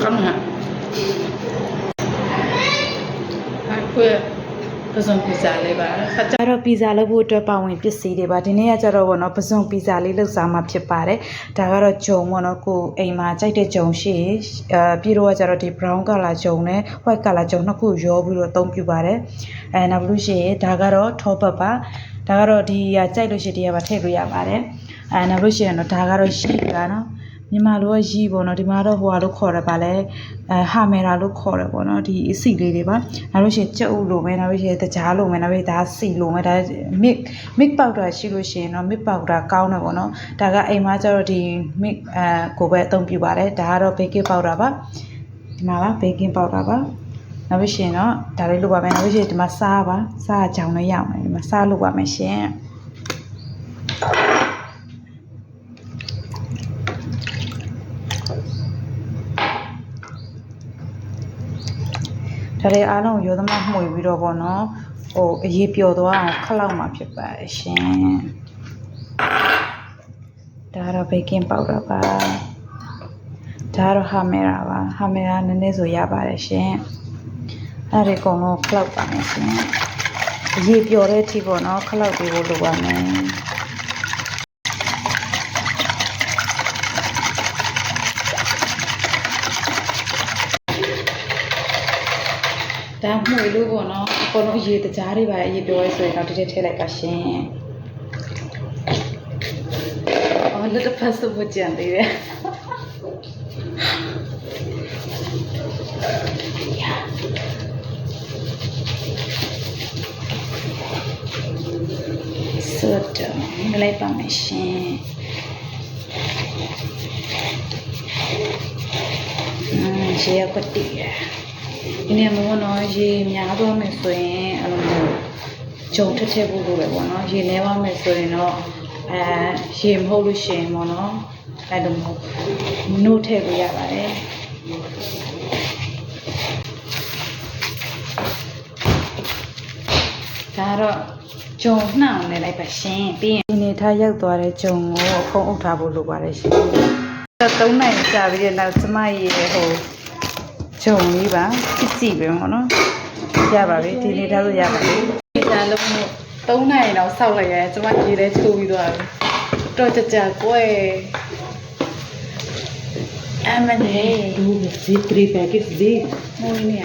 ကောင်းလားအခုပစုံပီဇာလေးပါခါကြအဲ့တော့ပီဇာလုပ်ဖို့အတွက်ပါဝင်ပစ္စည်းတွေပါဒီနေ့ကကြတော့ဗောနော်ပစုံပီဇာလေးလုပ်စားမှာဖြစ်ပါတယ်ဒါကတော့ဂျုံဗောနော်ကိုအိမ်မှာကြိုက်တဲ့ဂျုံရှိရင်အဲပြီးတော့ကကြတော့ဒီ brown color ဂျုံနဲ့ white color ဂျုံနှစ်ခုရောပြီးတော့အသုံးပြုပါတယ်အဲနောက်ပြီးလို့ရှိရင်ဒါကတော့ top up ပါဒါကတော့ဒီဟာကြိုက်လို့ရှိရင်ဒီဟာပါထည့်လို့ရပါတယ် အဲနောက်လို့ရှိရင်တော့ဒါကတော့ရှိပါနော်မြန်မာလိုကရီးပေါ့နော်ဒီမှာတော့ဟိုဟာလို့ခေါ်ရပါလဲအဲဟာမယ်ရာလို့ခေါ်ရပေါ့နော်ဒီအစီလေးတွေပါနောက်လို့ရှိရင်ကြက်ဥလိုပဲနောက်လို့ရှိရင်တကြားလိုပဲနောက်ပြီးဒါစီလိုပဲဒါ mix mix powder ရှိလို့ရှိရင်တော့ mix powder ကောင်းတယ်ပေါ့နော်ဒါကအိမ်မှာကျတော့ဒီ mix အဲကိုပဲအသုံးပြုပါတယ်ဒါကတော့ baking powder ပါဒီမှာပါ baking powder ပါနောက်ပြီးရှင်တော့ဒါလေးလုပ်ပါမယ်နောက်ပြီးရှင်ဒီမှာစားပါစားကြောင်လည်းရမယ်ဒီမှာစားလုပ်ပါမယ်ရှင် ဒါလေးအားလုံးကိုရောသမမှွေပြီးတော့ပေါ့နော်ဟိုအရေးပျော်သွားအောင်ခလောက်မှာဖြစ်ပါတယ်ရှင်ဒါကတော့ baking powder ပါဒါကတော့ hamera ပါ hamera နည်းနည်းဆိုရပါတယ်ရှင်အဲ့ဒီအကုန်လုံးခလောက်ပါမယ်ရှင်အရေးပျော်တဲ့အထိပေါ့နော်ခလောက်ပေးဖို့လိုပါမယ် ဒါမှွေလို့ပေါ့နော်အကုန်လုံးအရေးတကြားတွေပါအရေးပြောရဲဆိုရင်တော့ဒီထဲထည့်လိုက်ပါရှင်အော်လက်တစ်ဖက်စဖို့ကြံသေးတယ်ဆိုတော့မလိုက်ပါမယ်ရှင်อืมရှေ့ရောက်တည်ရ ဒီနေ့မဟုတ်တော့ရေများသွားမယ်ဆိုရင်အဲ့လိုမျိုးဂျုံထက်ထည့်ဖို့လိုပဲပေါ့နော်ရေနည်းသွားမယ်ဆိုရင်တော့အဲရေမဟုတ်လို့ရှိရင်ပေါ့နော်အဲ့လိုမျိုးနို့ထည့်လို့ရပါတယ်ဒါကတော့ဂျုံနှောင်နေလိုက်ပါရှင်ပြီးရင်ဒီနေ့ထားရောက်သွားတဲ့ဂျုံကိုအဖုံးအုပ်ထားဖို့လိုပါတယ်ရှင်တော့၃နိုင်ကြာပြီးတဲ့နောက်ကျမရေဟို ဂျုံလေးပါကြည့်ကြည့်ပဲပေါ့နော်ရပါပြီဒီလေးထားလို့ရပါပြီပီဇာလုံးလို့၃နိုင်တော့စောက်လိုက်ရဲကျမရေထဲချိုးပြီးသွားပြီတော့ကြကြကွယ်အမနေ Two, see three packets big. မွေးနေရ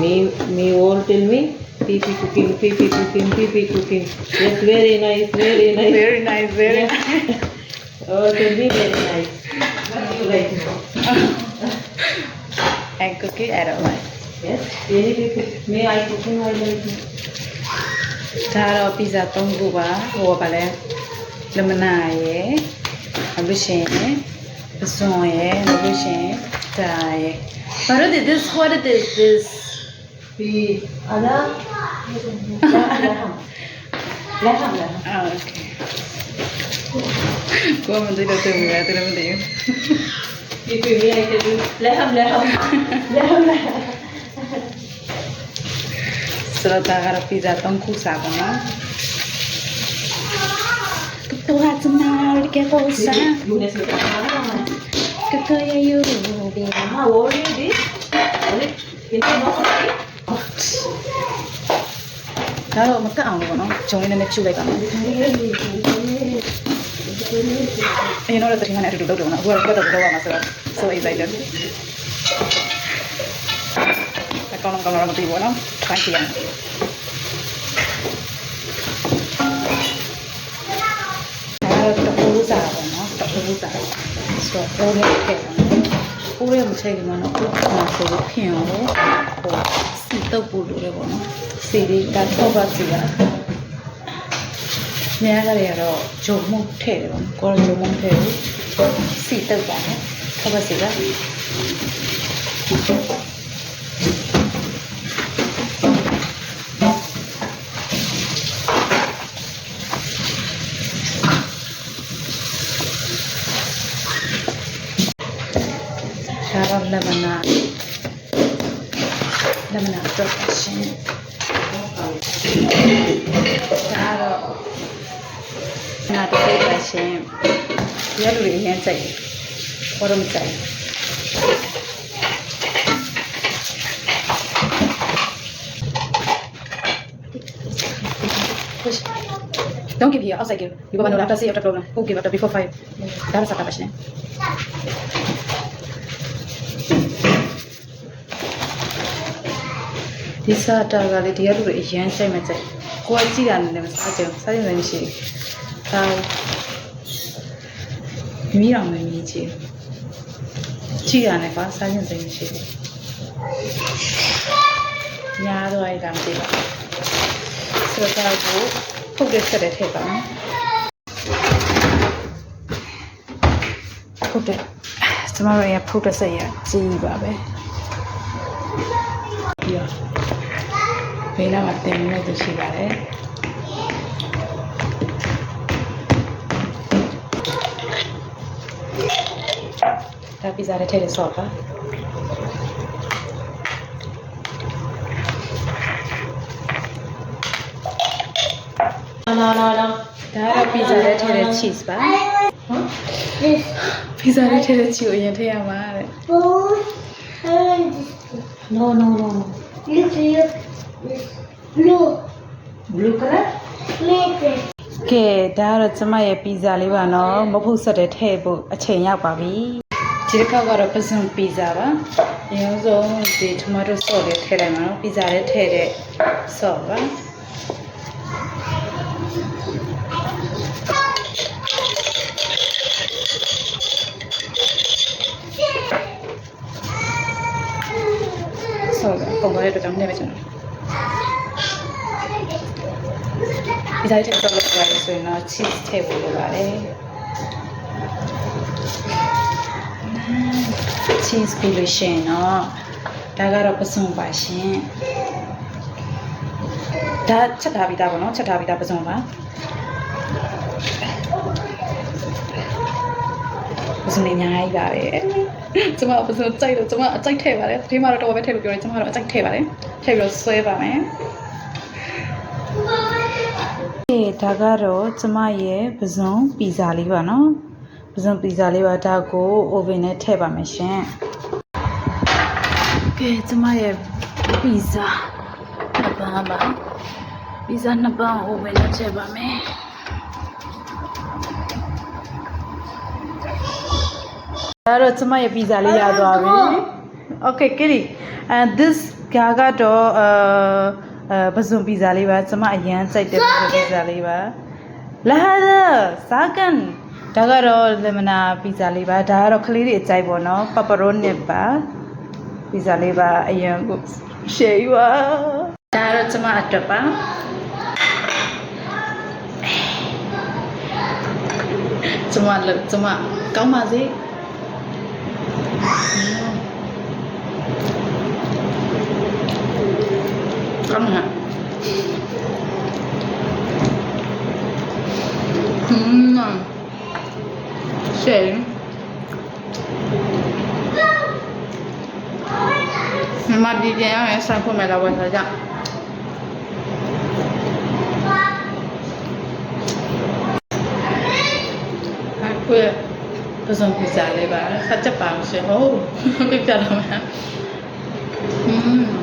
Me, me all tell me, pee pee cooking, pee pee cooking, pee pee cooking. Yes, very nice, very nice. very nice very nice Oh, tell me very nice. What do you like? And cookie I don't like Yes, very good. May I cooking I like. ဒါတော့ပီဇာ၃ခုပါဟိုကပါလဲလမနာရယ်နောက်လို့ရှိရင်ပစွန်ရယ်နောက်လို့ရှိရင်ဒါရယ် What is this what is this this Pee. Ada? Laham. Laham, laham. Ah, okay. ကိုမသိလို့တ င်မိတယ်တယ်မသိဘူး Pee pee, may I tell you? Laham, laham. Laham, laham. ဆိုတော့ဒါကတော့ပီဇာ၃ခုစားပါနော်တူဟာစနာရကေပိုစာ You just look at Laham. ကကရယူဘီ Mama, what is this? What is it? Can you know something? ဒါတော့မကတ်အောင်လို့ပေါ့နော်ဂျုံလေးနဲ့ချူလိုက်ပါမယ် အရင်တော့တတိယနဲ့အတူတူလုပ်တော့နော်အခုကတော့တော့တော့ရမှာဆိုတော့ so excited အကောင်လုံးကောင်လုံးမသိဘူးနော် try ကြည့်ရအောင်ဒါတော့တပူးစားပါနော်တပူးစားဆိုတော့ပိုးလေးထည့်ပါနော်ပိုးလေးမထည့်ခင်မှာနော်ကိုယ်ကဆိုလို့ခင်အောင်ဟိုစီတုပ်ပို့လို့လေပေါ့နော်စီလေးကတော့ပါစီရ များကြရတော့ဂျုံမှုထည့်တယ်ပေါ့ကိုယ်ဂျုံမှုထည့်ဘူးစီတုပ်ပါနော်တော့ပါစီကဒါတော့လက်မနာလက်မနာတော့ရှင်ဒါတော့ ငါတစ်စိတ်ပါရှင်ဒီကလူတွေအရင်ကြိုက်တယ်ဘာလို့မကြိုက်လဲ Push. Don't give here. Outside give. You go back after see after program. Who give after before five? That is a question. ဒီစားတာကလေဒီကလူတွေအရန်စိတ်မကြိုက်ကိုကကြည့်တာနဲ့မစားကြဘူးစားရင်လည်းမရှိဘူး ဒါမီးအောင်မမီးချင်ကြည့်ရတယ်ကွာစားရင်စိတ်မရှိဘူးညားတော့အဲ့ဒါမသိပါဘူးဆိုတော့ကိုဖုတ်တဲ့ဆက်တဲ့ထည့်ပါမယ်ဖုတ်တဲ့ကျမတို့ရဲ့ဖုတ်တဲ့ဆက်ရကြီးပါပဲပြီးတော့ဘေးနားမှာတင်နေလို့ရှိပါတယ် ဒါပီဇာနဲ့ထည့်တဲ့ဆော့ပါလာလာလာဒါကတော့ပီဇာနဲ့ထည့်တဲ့ cheese ပါပီဇာနဲ့ထည့်တဲ့ cheese ကိုအရင်ထည့်ရမှာတဲ့ no no no no blue color ကဲဒါကတော့ကျမရဲ့ပီဇာလေးပါနော်မဟုတ်ဆက်တဲ့ထည့်ဖို့အချိန်ရောက်ပါပြီ ဒီတစ်ခါကတော့ပစုံပီဇာပါအရင်ဆုံးဒီ tomato sauce လေးထည့်လိုက်မှာနော်ပီဇာလေးထည့်တဲ့ sauce ပါဆော့ကပုံပေါ်တဲ့အတွက်ကြောင့်နည်းပဲကျွန်တော်ပီဇာလေးထည့်ဆော့လို့ပြောရဆိုရင်တော့ cheese ထည့်ဖို့လိုပါတယ် cheese ပြီးလို့ရှိရင်တော့ဒါကတော့ပစုံပါရှင်ဒါချက်ထားပြီးသားပေါ့နော်ချက်ထားပြီးသားပစုံပါပစုံနေအများကြီးပါပဲကျမပစုံကြိုက်လို့ကျမအကြိုက်ထည့်ပါတယ်ဒီမှာတော့တော်ပဲထည့်လို့ပြောတယ်ကျမကတော့အကြိုက်ထည့်ပါတယ်ထည့်ပြီးတော့ဆွဲပါမယ်ဒီဒါကတော့ကျမရဲ့ပစုံပီဇာလေးပါနော် ပစုံပီဇာလေးပါဒါကို oven နဲ့ထည့်ပါမယ်ရှင်ကဲကျမရဲ့ပီဇာနှစ်ပန်းပါပီဇာနှစ်ပန်း oven နဲ့ထည့်ပါမယ်ဒါတော့ကျမရဲ့ပီဇာလေးရသွားပြီ Okay Kitty and this ကကတော့အာအဲပစုံပီဇာလေးပါကျမအရန်ကြိုက်တဲ့ပစုံပီဇာလေးပါလာဟာစာကန် ဒါကတော့လေမနာပီဇာလေးပါဒါကတော့ကလေးတွေအကြိုက်ပေါ့နော်ပပရိုနစ်ပါပီဇာလေးပါအရန်ကိုရှယ်ယူပါဒါကတော့ကျမအတွက်ပါကျမလို့ကျမကောင်းပါစေကောင်းဟာอืมရှယ်မမဒီပြန်ရရင် ဆိုင်ဖွင့်မယ်လားဝယ်စားကြအခုပစုံပီဇာလေးပါဆက်ချက်ပါအောင်ရှင်ဟုတ်ပြပြတော့မှာอืม